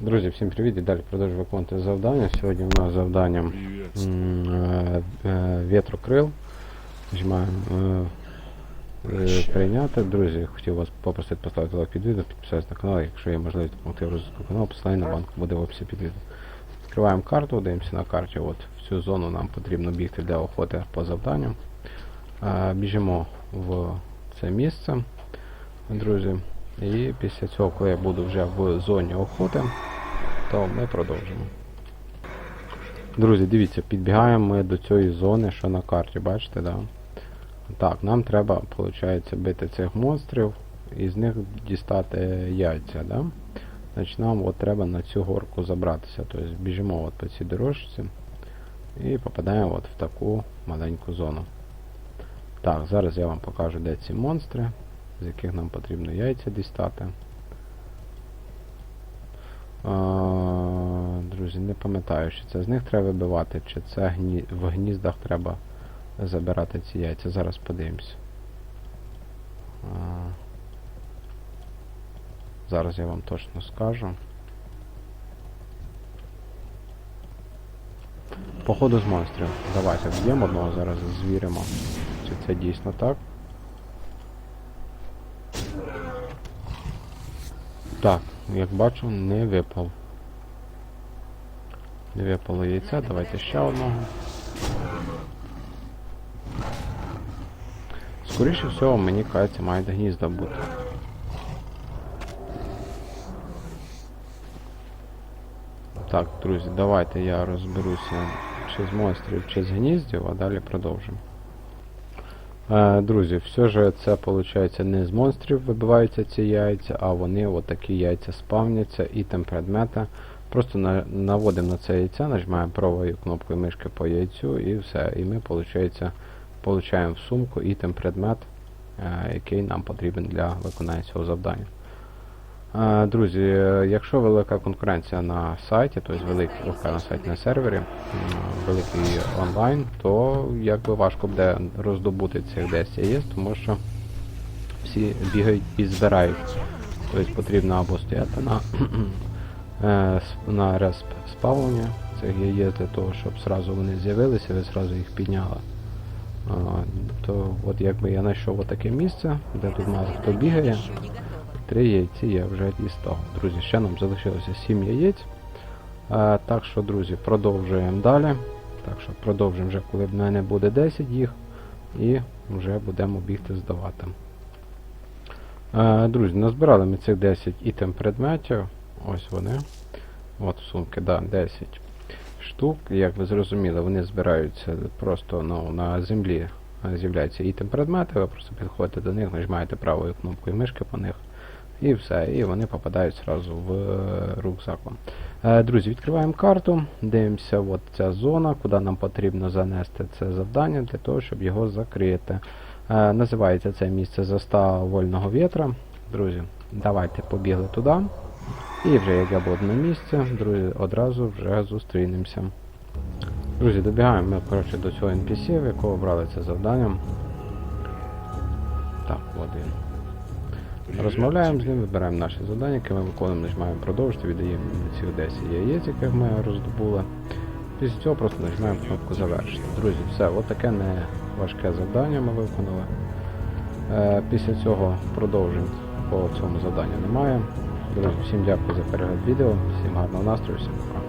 Друзі, всім привіт і далі продовжую виконувати завдання. Сьогодні у нас завдання е, е, вітрокрил. Нажимаємо е, прийняти. Друзі, хотів вас попросити поставити лайк під відео, підписатися на канал, якщо є можливість допомогти в розвитку каналу, посилання на банк буде в описі під відео. Відкриваємо карту, дивимося на карті. От в цю зону нам потрібно бігти для охоти по завданням. Біжимо в це місце, друзі. І після цього, коли я буду вже в зоні охоти, то ми продовжимо. Друзі, дивіться, підбігаємо ми до цієї зони, що на карті, бачите, да? Так, нам треба, виходить, бити цих монстрів і з них дістати яйця, да? Значить, нам от треба на цю горку забратися. Тобто біжимо от по цій дорожці і попадаємо от в таку маленьку зону. Так, зараз я вам покажу, де ці монстри, з яких нам потрібно яйця дістати. Друзі, не пам'ятаю, чи це з них треба вибивати, чи це гні... в гніздах треба забирати ці яйця. Зараз подивимось. Зараз я вам точно скажу. Походу з монстрів. Давайте вб'ємо одного, зараз звіримо, чи це дійсно так. Так, як бачу, не випав. Не випало яйця, давайте ще одного. Скоріше всього, мені кажеться, мають гнізда бути. Так, друзі, давайте я розберуся чи з монстрів, чи з гніздів, а далі продовжимо. Е, друзі, все ж це виходить не з монстрів вибиваються ці яйця, а вони отакі яйця спавняться і там предмета. Просто на, наводимо на це яйця, нажимаємо правою кнопкою мишки по яйцю і все. І ми получаємо в сумку ітем предмет, е, який нам потрібен для виконання цього завдання. Друзі, е, якщо велика конкуренція на сайті, тобто великий ОК на сайті на сервері, великий онлайн, то якби важко буде роздобути цих 10 яєць, тому що всі бігають і збирають. Тобто потрібно або стояти на, е, на респ спавлення цих яєць для того, щоб зразу вони з'явилися, ви зразу їх підняли. То от якби я знайшов отаке місце, де тут мало хто бігає. Три яйці я вже дістав. Друзі, ще нам залишилося 7 яєць. А, так що, друзі, продовжуємо далі. Так що продовжимо вже, коли в мене буде 10 їх. І вже будемо бігти здавати. А, друзі, назбирали ми цих 10 ітем предметів. Ось вони. От сумки, да, 10 штук. Як ви зрозуміли, вони збираються просто ну, на землі. е, З'являються ітем предмети, ви просто підходите до них, нажимаєте правою кнопкою мишки по них. І все, і вони попадають зразу в е, рюкзак. Е, Друзі, відкриваємо карту, дивимося, от ця зона, куди нам потрібно занести це завдання для того, щоб його закрити. Е, Називається це місце застава вольного вітра. Друзі, давайте побігли туди. І вже як я буду на місці, друзі, одразу вже зустрінемося. Друзі, добігаємо ми коротше, до цього NPC, в якого брали це завдання. Так, от він. Розмовляємо з ним, вибираємо наші завдання, які ми виконуємо, нажимаємо продовжити, віддаємо цих 10 яєць, яких ми роздобули. Після цього просто нажимаємо кнопку завершити. Друзі, все, от таке не важке завдання ми виконали. Е, після цього продовжень по цьому завданню немає. Друзі, всім дякую за перегляд відео, всім гарного настрою, всім пока.